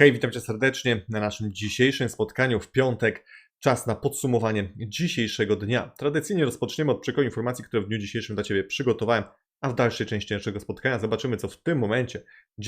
Hej, witam Cię serdecznie na naszym dzisiejszym spotkaniu w piątek. Czas na podsumowanie dzisiejszego dnia. Tradycyjnie rozpoczniemy od przekroju informacji, które w dniu dzisiejszym dla Ciebie przygotowałem, a w dalszej części naszego spotkania zobaczymy, co w tym momencie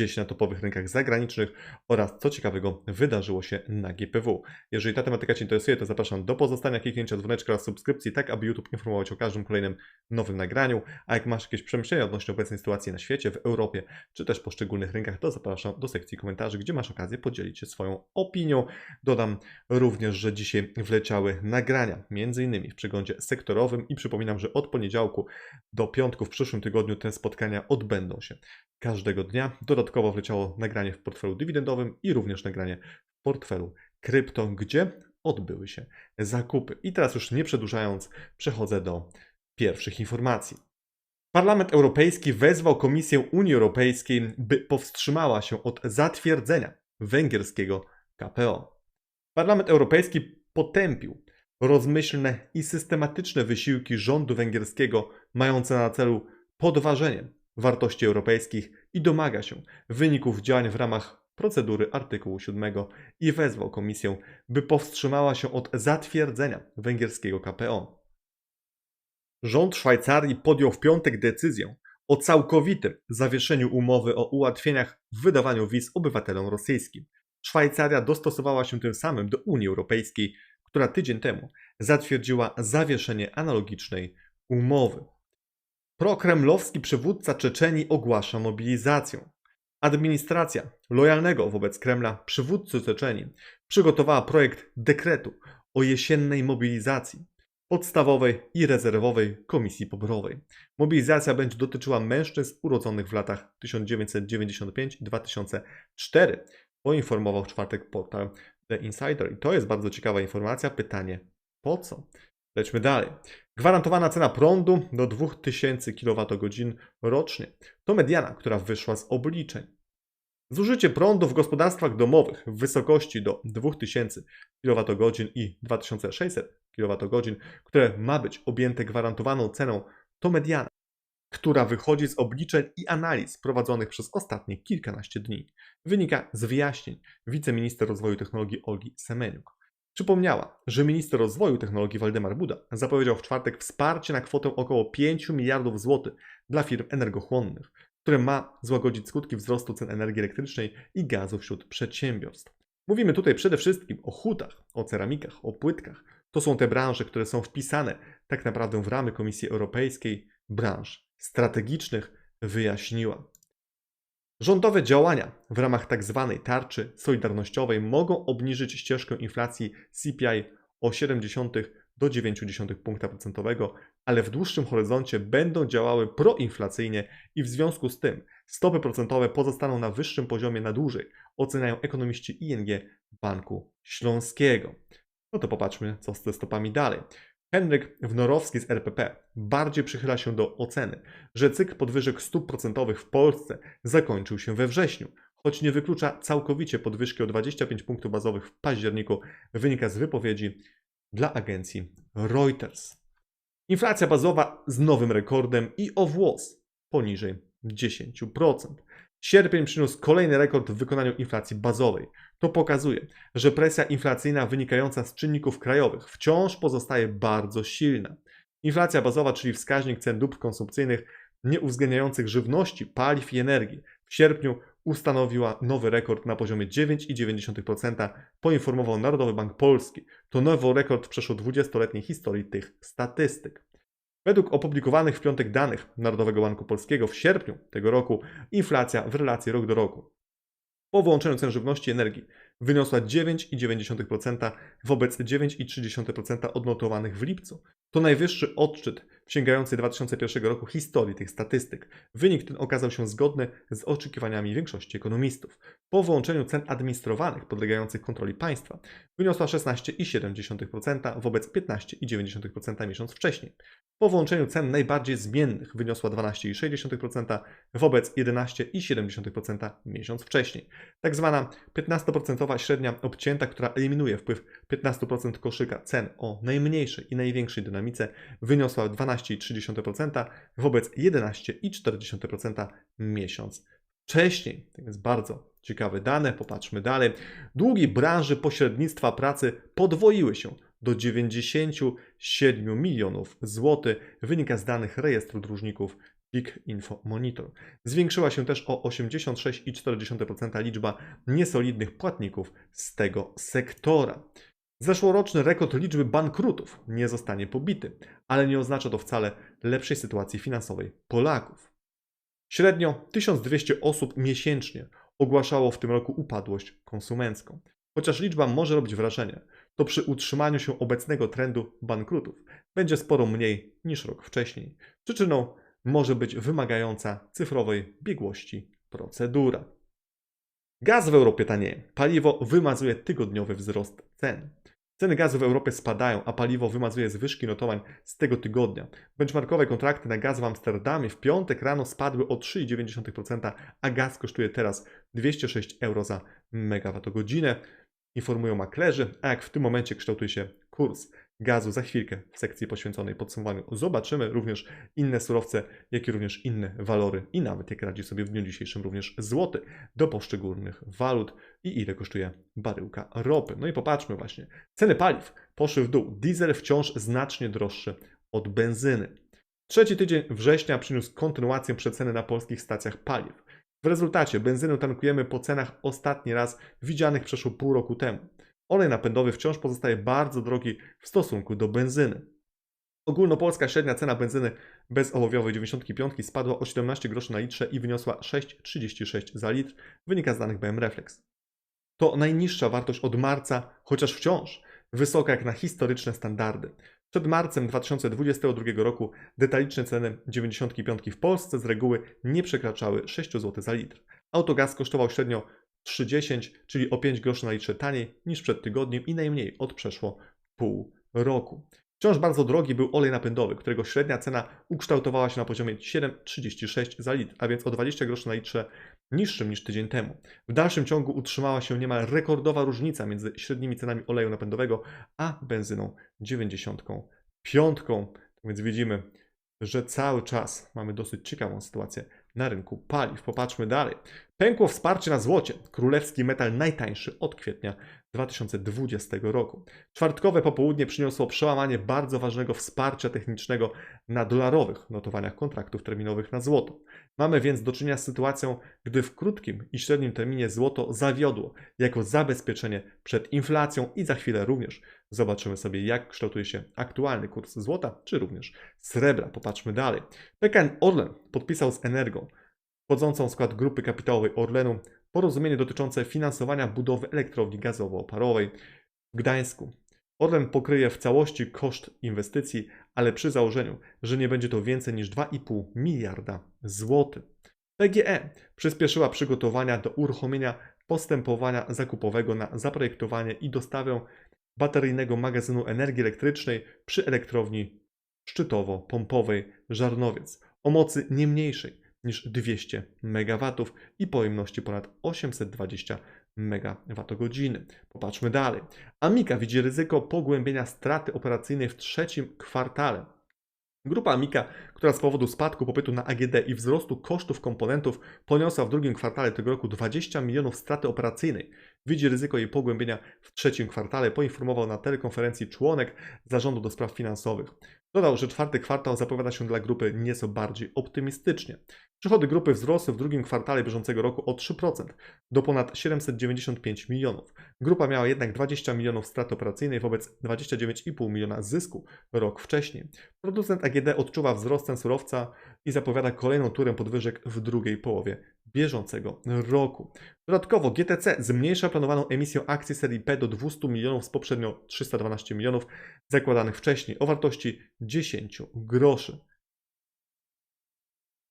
się na topowych rynkach zagranicznych oraz co ciekawego wydarzyło się na GPW. Jeżeli ta tematyka Cię interesuje, to zapraszam do pozostania, kliknięcia dzwoneczka oraz subskrypcji, tak aby YouTube informować o każdym kolejnym nowym nagraniu. A jak masz jakieś przemyślenia odnośnie obecnej sytuacji na świecie, w Europie, czy też poszczególnych rynkach, to zapraszam do sekcji komentarzy, gdzie masz okazję podzielić się swoją opinią. Dodam również, że dzisiaj wleciały nagrania, innymi w przeglądzie sektorowym i przypominam, że od poniedziałku do piątku w przyszłym tygodniu te spotkania odbędą się każdego dnia. Dodatkowo wleciało nagranie w portfelu dywidendowym i również nagranie w portfelu krypto, gdzie odbyły się zakupy. I teraz już nie przedłużając, przechodzę do pierwszych informacji. Parlament Europejski wezwał Komisję Unii Europejskiej, by powstrzymała się od zatwierdzenia węgierskiego KPO. Parlament Europejski potępił rozmyślne i systematyczne wysiłki rządu węgierskiego mające na celu podważenie wartości europejskich i domaga się wyników działań w ramach procedury artykułu 7 i wezwał Komisję, by powstrzymała się od zatwierdzenia węgierskiego KPO. Rząd Szwajcarii podjął w piątek decyzję o całkowitym zawieszeniu umowy o ułatwieniach w wydawaniu wiz obywatelom rosyjskim. Szwajcaria dostosowała się tym samym do Unii Europejskiej, która tydzień temu zatwierdziła zawieszenie analogicznej umowy. Prokremlowski przywódca Czeczenii ogłasza mobilizację. Administracja lojalnego wobec Kremla przywódcy Czeczenii przygotowała projekt dekretu o jesiennej mobilizacji podstawowej i rezerwowej komisji poborowej. Mobilizacja będzie dotyczyła mężczyzn urodzonych w latach 1995 i 2004, poinformował w czwartek portal The Insider. I to jest bardzo ciekawa informacja. Pytanie, po co? Lećmy dalej. Gwarantowana cena prądu do 2000 kWh rocznie to mediana, która wyszła z obliczeń. Zużycie prądu w gospodarstwach domowych w wysokości do 2000 kWh i 2600 kWh, które ma być objęte gwarantowaną ceną, to mediana, która wychodzi z obliczeń i analiz prowadzonych przez ostatnie kilkanaście dni. Wynika z wyjaśnień wiceminister rozwoju technologii Olgi Semeniuk. Przypomniała, że minister rozwoju technologii Waldemar Buda zapowiedział w czwartek wsparcie na kwotę około 5 miliardów złotych dla firm energochłonnych, które ma złagodzić skutki wzrostu cen energii elektrycznej i gazu wśród przedsiębiorstw. Mówimy tutaj przede wszystkim o hutach, o ceramikach, o płytkach. To są te branże, które są wpisane tak naprawdę w ramy Komisji Europejskiej branż strategicznych, wyjaśniła. Rządowe działania w ramach tzw. Tak tarczy solidarnościowej mogą obniżyć ścieżkę inflacji CPI o 0,7 do 0,9 punkta procentowego, ale w dłuższym horyzoncie będą działały proinflacyjnie i w związku z tym stopy procentowe pozostaną na wyższym poziomie na dłużej, oceniają ekonomiści ING Banku Śląskiego. No to popatrzmy, co z te stopami dalej. Henryk Wnorowski z RPP bardziej przychyla się do oceny, że cykl podwyżek stóp procentowych w Polsce zakończył się we wrześniu, choć nie wyklucza całkowicie podwyżki o 25 punktów bazowych w październiku, wynika z wypowiedzi dla agencji Reuters. Inflacja bazowa z nowym rekordem i o włos poniżej 10%. Sierpień przyniósł kolejny rekord w wykonaniu inflacji bazowej. To pokazuje, że presja inflacyjna wynikająca z czynników krajowych wciąż pozostaje bardzo silna. Inflacja bazowa, czyli wskaźnik cen dóbr konsumpcyjnych nieuwzględniających żywności, paliw i energii, w sierpniu ustanowiła nowy rekord na poziomie 9,9%, poinformował Narodowy Bank Polski. To nowy rekord przeszło 20-letniej historii tych statystyk. Według opublikowanych w piątek danych Narodowego Banku Polskiego w sierpniu tego roku inflacja w relacji rok do roku po wyłączeniu cen żywności i energii wyniosła 9,9% wobec 9,3% odnotowanych w lipcu. To najwyższy odczyt sięgającej 2001 roku historii tych statystyk. Wynik ten okazał się zgodny z oczekiwaniami większości ekonomistów. Po wyłączeniu cen administrowanych podlegających kontroli państwa wyniosła 16,7% wobec 15,9% miesiąc wcześniej. Po wyłączeniu cen najbardziej zmiennych wyniosła 12,6% wobec 11,7% miesiąc wcześniej. Tak zwana 15% średnia obcięta, która eliminuje wpływ 15% koszyka cen o najmniejszej i największej dynamice wyniosła 12,3% wobec 11,4% miesiąc wcześniej. To jest bardzo ciekawe dane, popatrzmy dalej. Długi branży pośrednictwa pracy podwoiły się do 97 milionów złotych, wynika z danych rejestru dłużników PIK Info Monitor. Zwiększyła się też o 86,4% liczba niesolidnych płatników z tego sektora. Zeszłoroczny rekord liczby bankrutów nie zostanie pobity, ale nie oznacza to wcale lepszej sytuacji finansowej Polaków. Średnio 1200 osób miesięcznie ogłaszało w tym roku upadłość konsumencką. Chociaż liczba może robić wrażenie, to przy utrzymaniu się obecnego trendu bankrutów będzie sporo mniej niż rok wcześniej. Przyczyną może być wymagająca cyfrowej biegłości procedura. Gaz w Europie tanieje. Paliwo wymazuje tygodniowy wzrost cen. Ceny gazu w Europie spadają, a paliwo wymazuje zwyżki notowań z tego tygodnia. Benchmarkowe kontrakty na gaz w Amsterdamie w piątek rano spadły o 3,9%, a gaz kosztuje teraz 206 euro za megawattogodzinę. Informują maklerzy, a jak w tym momencie kształtuje się kurs gazu za chwilkę w sekcji poświęconej podsumowaniu zobaczymy również inne surowce, jak i również inne walory i nawet jak radzi sobie w dniu dzisiejszym również złoty do poszczególnych walut i ile kosztuje baryłka ropy. No i popatrzmy właśnie. Ceny paliw poszły w dół. Diesel wciąż znacznie droższy od benzyny. Trzeci tydzień września przyniósł kontynuację przeceny na polskich stacjach paliw. W rezultacie benzynę tankujemy po cenach ostatni raz widzianych przeszło pół roku temu. Olej napędowy wciąż pozostaje bardzo drogi w stosunku do benzyny. Ogólnopolska średnia cena benzyny bezołowiowej 95 spadła o 17 groszy na litrze i wyniosła 6,36 za litr, wynika z danych BM Reflex. To najniższa wartość od marca, chociaż wciąż wysoka jak na historyczne standardy. Przed marcem 2022 roku detaliczne ceny 95 w Polsce z reguły nie przekraczały 6 zł za litr. Autogaz kosztował średnio 3,10, czyli o 5 groszy na litrze taniej niż przed tygodniem i najmniej od przeszło pół roku. Wciąż bardzo drogi był olej napędowy, którego średnia cena ukształtowała się na poziomie 7,36 za litr, a więc o 20 groszy na litrze niższym niż tydzień temu. W dalszym ciągu utrzymała się niemal rekordowa różnica między średnimi cenami oleju napędowego a benzyną 95. Tak więc widzimy, że cały czas mamy dosyć ciekawą sytuację na rynku paliw. Popatrzmy dalej. Pękło wsparcie na złocie. Królewski metal najtańszy od kwietnia 2020 roku. Czwartkowe popołudnie przyniosło przełamanie bardzo ważnego wsparcia technicznego na dolarowych notowaniach kontraktów terminowych na złoto. Mamy więc do czynienia z sytuacją, gdy w krótkim i średnim terminie złoto zawiodło jako zabezpieczenie przed inflacją i za chwilę również zobaczymy sobie, jak kształtuje się aktualny kurs złota, czy również srebra. Popatrzmy dalej. PKN Orlen podpisał z Energą, wchodzącą w skład grupy kapitałowej Orlenu, porozumienie dotyczące finansowania budowy elektrowni gazowo-parowej w Gdańsku. Orlen pokryje w całości koszt inwestycji, ale przy założeniu, że nie będzie to więcej niż 2,5 miliarda złotych. PGE przyspieszyła przygotowania do uruchomienia postępowania zakupowego na zaprojektowanie i dostawę bateryjnego magazynu energii elektrycznej przy elektrowni szczytowo-pompowej Żarnowiec o mocy nie mniejszej niż 200 MW i pojemności ponad 820 MWh. Popatrzmy dalej. Amika widzi ryzyko pogłębienia straty operacyjnej w trzecim kwartale. Grupa Amika, która z powodu spadku popytu na AGD i wzrostu kosztów komponentów poniosła w drugim kwartale tego roku 20 milionów straty operacyjnej, widzi ryzyko jej pogłębienia w trzecim kwartale, poinformował na telekonferencji członek zarządu do spraw finansowych. Dodał, że czwarty kwartał zapowiada się dla grupy nieco bardziej optymistycznie. Przychody grupy wzrosły w drugim kwartale bieżącego roku o 3% do ponad 795 milionów. Grupa miała jednak 20 milionów straty operacyjnej wobec 29,5 miliona zysku rok wcześniej. Producent AGD odczuwa wzrost surowca i zapowiada kolejną turę podwyżek w drugiej połowie bieżącego roku. Dodatkowo GTC zmniejsza planowaną emisję akcji serii P do 200 milionów z poprzednio 312 milionów zakładanych wcześniej o wartości 10 groszy.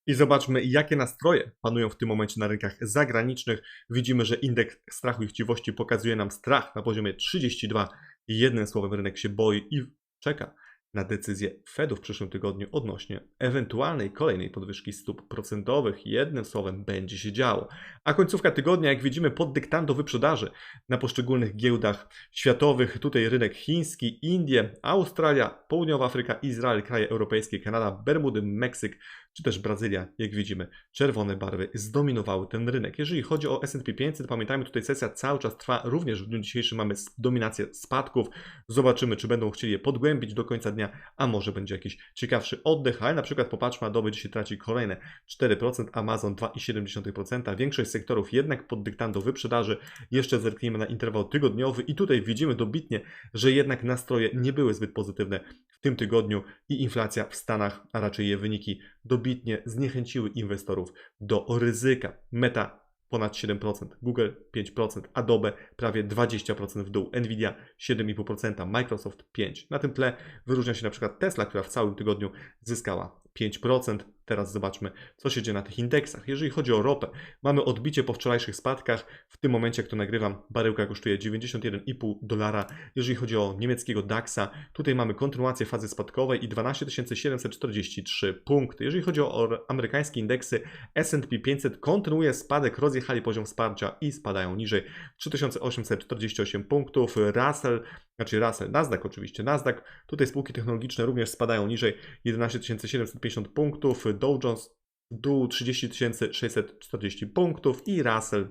I zobaczmy, jakie nastroje panują w tym momencie na rynkach zagranicznych. Widzimy, że indeks strachu i chciwości pokazuje nam strach na poziomie 32. Jednym słowem, rynek się boi i czeka na decyzję Fedu w przyszłym tygodniu odnośnie ewentualnej kolejnej podwyżki stóp procentowych. Jednym słowem, będzie się działo. A końcówka tygodnia, jak widzimy, pod dyktando wyprzedaży na poszczególnych giełdach światowych. Tutaj rynek chiński, Indie, Australia, Południowa Afryka, Izrael, kraje europejskie, Kanada, Bermudy, Meksyk, czy też Brazylia, jak widzimy, czerwone barwy zdominowały ten rynek. Jeżeli chodzi o S&P 500, pamiętajmy, tutaj sesja cały czas trwa, również w dniu dzisiejszym mamy dominację spadków, zobaczymy, czy będą chcieli je podgłębić do końca dnia, a może będzie jakiś ciekawszy oddech, ale na przykład popatrzmy, Adobe dzisiaj traci kolejne 4%, Amazon 2,7%, większość sektorów jednak pod dyktando wyprzedaży, jeszcze zerknijmy na interwał tygodniowy i tutaj widzimy dobitnie, że jednak nastroje nie były zbyt pozytywne w tym tygodniu i inflacja w Stanach, a raczej jej wyniki dobitnie zniechęciły inwestorów do ryzyka. Meta ponad 7%, Google 5%, Adobe prawie 20% w dół, Nvidia 7,5%, Microsoft 5%. Na tym tle wyróżnia się na przykład Tesla, która w całym tygodniu zyskała 5%. Teraz zobaczmy, co się dzieje na tych indeksach. Jeżeli chodzi o ropę, mamy odbicie po wczorajszych spadkach. W tym momencie, jak to nagrywam, baryłka kosztuje 91,5 dolara. Jeżeli chodzi o niemieckiego DAXa, tutaj mamy kontynuację fazy spadkowej i 12 743 punkty. Jeżeli chodzi o amerykańskie indeksy, S&P 500 kontynuuje spadek, rozjechali poziom wsparcia i spadają niżej 3848 punktów. Russell, znaczy Russell, Nasdaq oczywiście, Nasdaq, tutaj spółki technologiczne również spadają niżej 11 750 punktów. Dow Jones w dół 30 640 punktów i Russell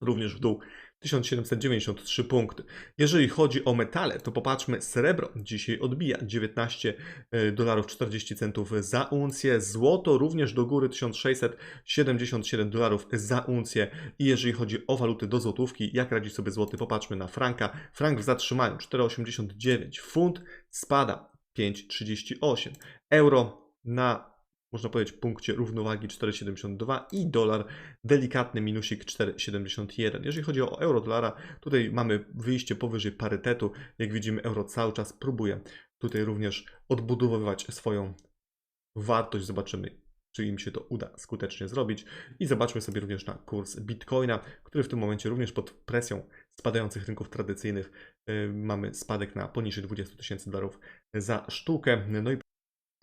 również w dół 1793 punkty. Jeżeli chodzi o metale, to popatrzmy, srebro dzisiaj odbija 19 e, dolarów 40 centów za uncję, złoto również do góry 1677 dolarów za uncję i jeżeli chodzi o waluty do złotówki, jak radzi sobie złoty, popatrzmy na franka. Frank w zatrzymaniu 4,89, funt spada 5,38, euro na można powiedzieć, punkcie równowagi 4,72 i dolar delikatny minusik 4,71. Jeżeli chodzi o euro dolara, tutaj mamy wyjście powyżej parytetu. Jak widzimy, euro cały czas próbuje tutaj również odbudowywać swoją wartość. Zobaczymy, czy im się to uda skutecznie zrobić. I zobaczmy sobie również na kurs Bitcoina, który w tym momencie również pod presją spadających rynków tradycyjnych yy, mamy spadek na poniżej 20 tysięcy dolarów za sztukę. No i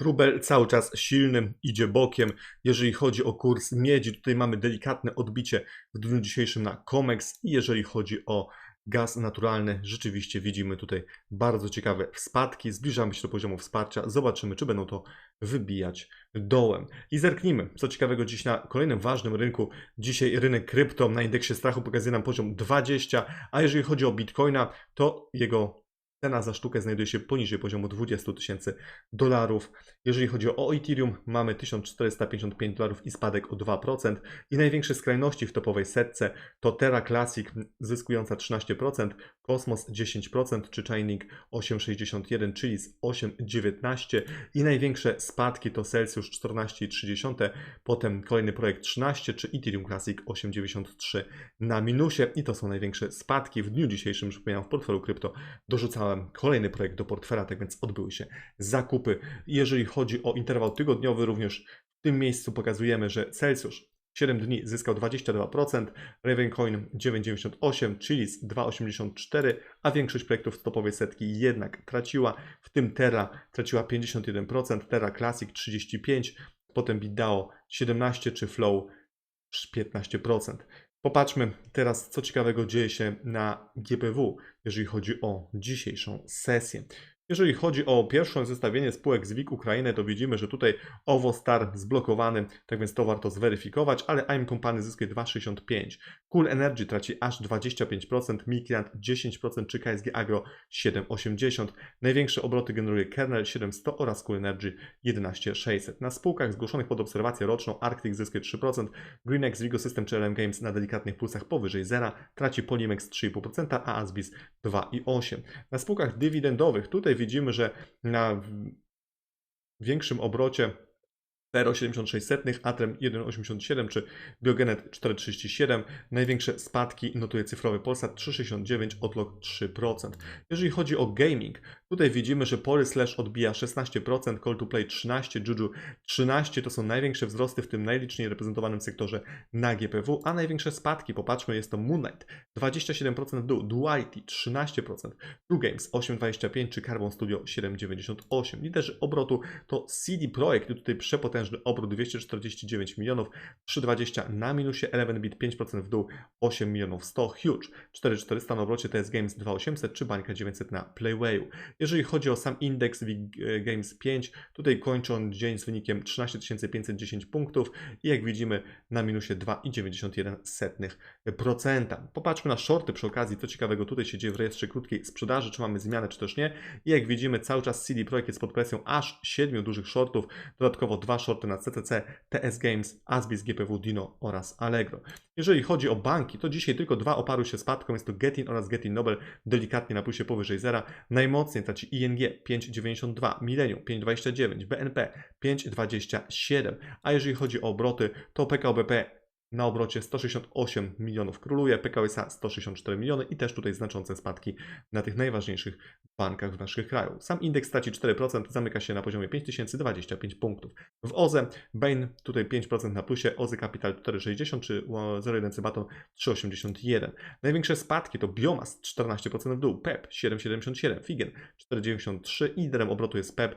Rubel cały czas silnym idzie bokiem. Jeżeli chodzi o kurs miedzi, tutaj mamy delikatne odbicie w dniu dzisiejszym na COMEX i jeżeli chodzi o gaz naturalny, rzeczywiście widzimy tutaj bardzo ciekawe spadki. Zbliżamy się do poziomu wsparcia. Zobaczymy, czy będą to wybijać dołem. I zerknijmy, co ciekawego dziś na kolejnym ważnym rynku. Dzisiaj rynek krypto na indeksie strachu pokazuje nam poziom 20, a jeżeli chodzi o Bitcoina, to jego Cena za sztukę znajduje się poniżej poziomu 20 tysięcy dolarów. Jeżeli chodzi o Ethereum, mamy 1455 dolarów i spadek o 2%. I największe skrajności w topowej setce to Terra Classic zyskująca 13%, Cosmos 10% czy Chainlink 8,61, czyli z 8,19 i największe spadki to Celsius 14,3, potem kolejny projekt 13 czy Ethereum Classic 8,93 na minusie i to są największe spadki w dniu dzisiejszym, przypominam w portfelu krypto dorzucałem kolejny projekt do portfela, tak więc odbyły się zakupy. Jeżeli chodzi o interwał tygodniowy, również w tym miejscu pokazujemy, że Celsius 7 dni zyskał 22%, Ravencoin 9,98, Chilis 2,84, a większość projektów z topowej setki jednak traciła, w tym Terra traciła 51%, Terra Classic 35%, potem BitDAO 17% czy Flow 15%. Popatrzmy teraz, co ciekawego dzieje się na GPW, jeżeli chodzi o dzisiejszą sesję. Jeżeli chodzi o pierwsze zestawienie spółek z WIG Ukrainy, to widzimy, że tutaj OWO Star zblokowany, tak więc to warto zweryfikować, ale AIM Company zyskuje 2,65. Cool Energy traci aż 25%, Mikliant 10% czy KSG Agro 7,80. Największe obroty generuje Kernel 700 oraz Cool Energy 11,600. Na spółkach zgłoszonych pod obserwację roczną Arctic zyskuje 3%, Greenex, Rigo System czy LM Games na delikatnych pulsach powyżej zera, traci Polimex 3,5%, a Asbis 2,8%. Na spółkach dywidendowych tutaj widzimy, że na większym obrocie Tero 76, Atrem 1,87 czy Biogenet 4,37. Największe spadki notuje cyfrowy Polsat 3,69, Odlog 3%. Jeżeli chodzi o gaming, tutaj widzimy, że Poly Slash odbija 16%, Call to Play 13, Juju 13 to są największe wzrosty w tym najliczniej reprezentowanym sektorze na GPW, a największe spadki, popatrzmy, jest to Moonlight 27% w dół, Duality 13%, True Games 8,25 czy Carbon Studio 7,98. Liderzy obrotu to CD Projekt, tutaj przepotężny potężny obrót 249 milionów, 320 na minusie, 11bit 5% w dół, 8 milionów 100, huge, 4400 na obrocie TS Games 2800 czy bańka 900 na Playwayu. Jeżeli chodzi o sam indeks WIG Games 5, tutaj kończy on dzień z wynikiem 13 510 punktów i jak widzimy na minusie 2,91%. Popatrzmy na shorty przy okazji, co ciekawego tutaj się dzieje w rejestrze krótkiej sprzedaży, czy mamy zmianę, czy też nie. I jak widzimy cały czas CD Projekt jest pod presją aż 7 dużych shortów, dodatkowo dwa shorty na CCC, TS Games, Asbis, GPW, Dino oraz Allegro. Jeżeli chodzi o banki, to dzisiaj tylko dwa oparły się spadką, jest to Getin oraz Getin Nobel, delikatnie na plusie powyżej zera. Najmocniej traci ING 5,92, Millennium 5,29, BNP 5,27, a jeżeli chodzi o obroty, to PKO BP na obrocie 168 milionów króluje, PKO SA 164 miliony i też tutaj znaczące spadki na tych najważniejszych bankach w naszych kraju. Sam indeks straci 4%, zamyka się na poziomie 5025 punktów. W OZE Bain tutaj 5% na plusie, OZE Capital 4,60 czy 0,1 Cybaton 3,81. Największe spadki to Biomas 14% w dół, PEP 7,77, Figen 4,93 i liderem obrotu jest PEP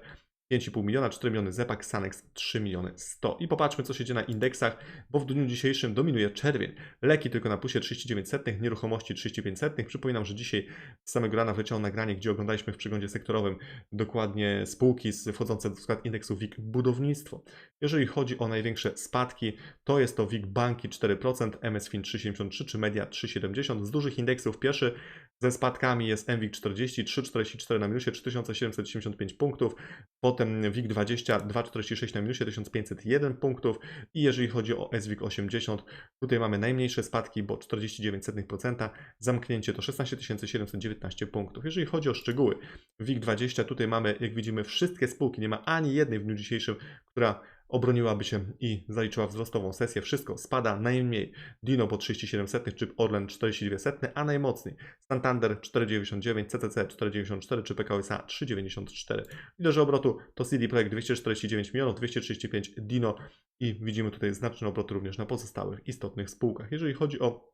5,5 miliona, 4 miliony Zepak, Sanex 3 miliony 100. I popatrzmy, co się dzieje na indeksach, bo w dniu dzisiejszym dominuje czerwień. Leki tylko na plusie 39 setnych, nieruchomości 35 setnych. Przypominam, że dzisiaj z samego rana wleciało nagranie, gdzie oglądaliśmy w przeglądzie sektorowym dokładnie spółki wchodzące w skład indeksu WIG budownictwo. Jeżeli chodzi o największe spadki, to jest to WIG Banki 4%, MSFIN 3,73 czy Media 3,70. Z dużych indeksów pierwszy ze spadkami jest MWIG 40, 3,44 na minusie, 3775 punktów. Potem WIG20, 2,46 na minusie, 1501 punktów. I jeżeli chodzi o SWIG 80, tutaj mamy najmniejsze spadki, bo 49%, zamknięcie to 16 719 punktów. Jeżeli chodzi o szczegóły, WIG20, tutaj mamy, jak widzimy, wszystkie spółki, nie ma ani jednej w dniu dzisiejszym, która obroniłaby się i zaliczyła wzrostową sesję. Wszystko spada najmniej. Dino po 37 setnych, czy Orlen 42 setne, a najmocniej Santander 4,99, CCC 4,94 czy PKO SA 3,94. Liderzy obrotu to CD Projekt 249 milionów, 235 Dino i widzimy tutaj znaczny obrot również na pozostałych istotnych spółkach. Jeżeli chodzi o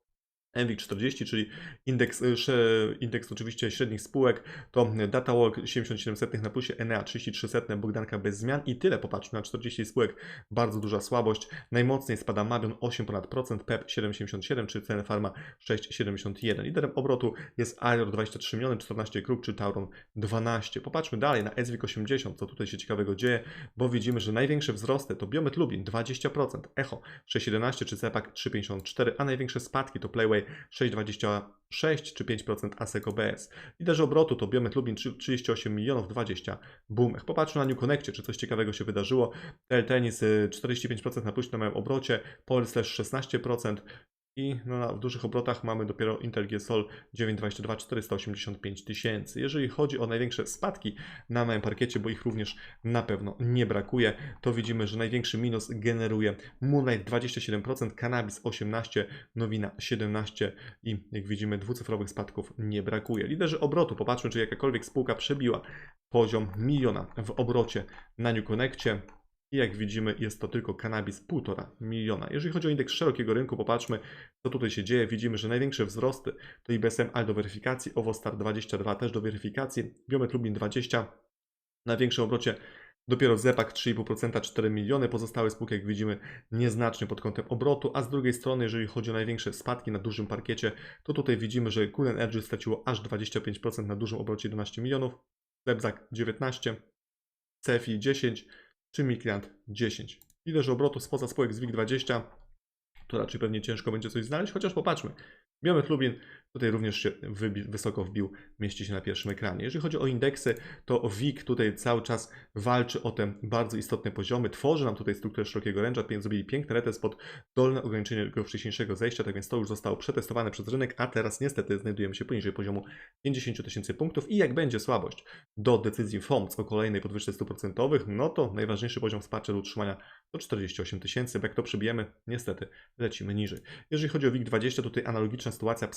NWIG40, czyli indeks, y, indeks oczywiście średnich spółek, to DataWalk 77 na plusie, Enea 33 setne, Bogdanka bez zmian i tyle. Popatrzmy na 40 spółek, bardzo duża słabość. Najmocniej spada Mabion 8 ponad procent, PEP 7,77 czy CN Pharma 6,71. Liderem obrotu jest Alior 23 miliony, 14 Kruk czy Tauron 12. Popatrzmy dalej na SWIG 80, co tutaj się ciekawego dzieje, bo widzimy, że największe wzrosty to Biomet Lubin 20%, Echo 6,11 czy Cepak 3,54, a największe spadki to Playway 6,26 czy 5% ASEC OBS. Liderzy obrotu to Biomet Lubin 38 milionów 20 Boomech. Popatrzmy na New Connectie, czy coś ciekawego się wydarzyło. Tenis 45% na pójść na moim obrocie, Polslash 16%, i no, w dużych obrotach mamy dopiero Intel GSOL 922 485 tysięcy. Jeżeli chodzi o największe spadki na małym parkiecie, bo ich również na pewno nie brakuje, to widzimy, że największy minus generuje Moonlight 27%, Cannabis 18%, Nowina 17% i jak widzimy dwucyfrowych spadków nie brakuje. Liderzy obrotu, popatrzmy czy jakakolwiek spółka przebiła poziom miliona w obrocie na New Connectie. I jak widzimy, jest to tylko kanabis 1,5 miliona. Jeżeli chodzi o indeks szerokiego rynku, popatrzmy, co tutaj się dzieje. Widzimy, że największe wzrosty to IBSM AL do weryfikacji, Ovostar 22 też do weryfikacji, Biomet Lublin 20, na większym obrocie Dopiero Zepak 3,5% 4 miliony, pozostałe spółki jak widzimy nieznacznie pod kątem obrotu, a z drugiej strony jeżeli chodzi o największe spadki na dużym parkiecie, to tutaj widzimy, że Cool Energy straciło aż 25% na dużym obrocie 11 milionów, Lebzak 19, CFI 10, czy Migrant 10. Liderzy obrotu spoza spółek z WIG20, to raczej pewnie ciężko będzie coś znaleźć, chociaż popatrzmy. Biomet Lubin tutaj również się wysoko wbił, mieści się na pierwszym ekranie. Jeżeli chodzi o indeksy, to WIG tutaj cały czas walczy o te bardzo istotne poziomy, tworzy nam tutaj strukturę szerokiego ręcza, zrobili piękny retest pod dolne ograniczenie jego wcześniejszego zejścia, tak więc to już zostało przetestowane przez rynek, a teraz niestety znajdujemy się poniżej poziomu 50 tysięcy punktów i jak będzie słabość do decyzji FOMC o kolejnej podwyżce 100%, no to najważniejszy poziom wsparcia do utrzymania to 48 tysięcy, jak to przybijemy, niestety lecimy niżej. Jeżeli chodzi o WIG20, tutaj analogiczna sytuacja,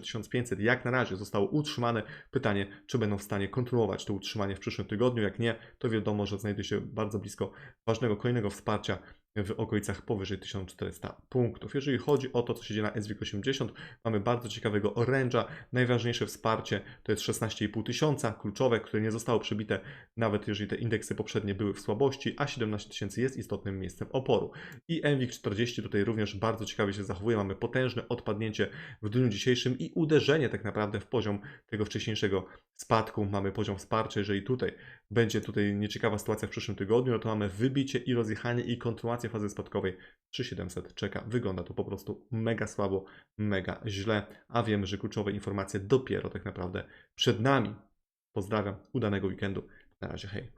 psychologiczne 1500 jak na razie zostało utrzymane. Pytanie, czy będą w stanie kontynuować to utrzymanie w przyszłym tygodniu, jak nie, to wiadomo, że znajduje się bardzo blisko ważnego kolejnego wsparcia w okolicach powyżej 1400 punktów. Jeżeli chodzi o to, co się dzieje na SWIG80, mamy bardzo ciekawego oręża. Najważniejsze wsparcie to jest 16,5 tysiąca, kluczowe, które nie zostało przebite, nawet jeżeli te indeksy poprzednie były w słabości, a 17 tysięcy jest istotnym miejscem oporu. I NWIG40 tutaj również bardzo ciekawie się zachowuje. Mamy potężne odpadnięcie w dniu dzisiejszym i uderzenie tak naprawdę w poziom tego wcześniejszego spadku. Mamy poziom wsparcia. Jeżeli tutaj będzie tutaj nieciekawa sytuacja w przyszłym tygodniu, no to mamy wybicie i rozjechanie i kontynuację fazy spadkowej 3700 czeka. Wygląda to po prostu mega słabo, mega źle, a wiemy, że kluczowe informacje dopiero tak naprawdę przed nami. Pozdrawiam, udanego weekendu. Na razie, hej.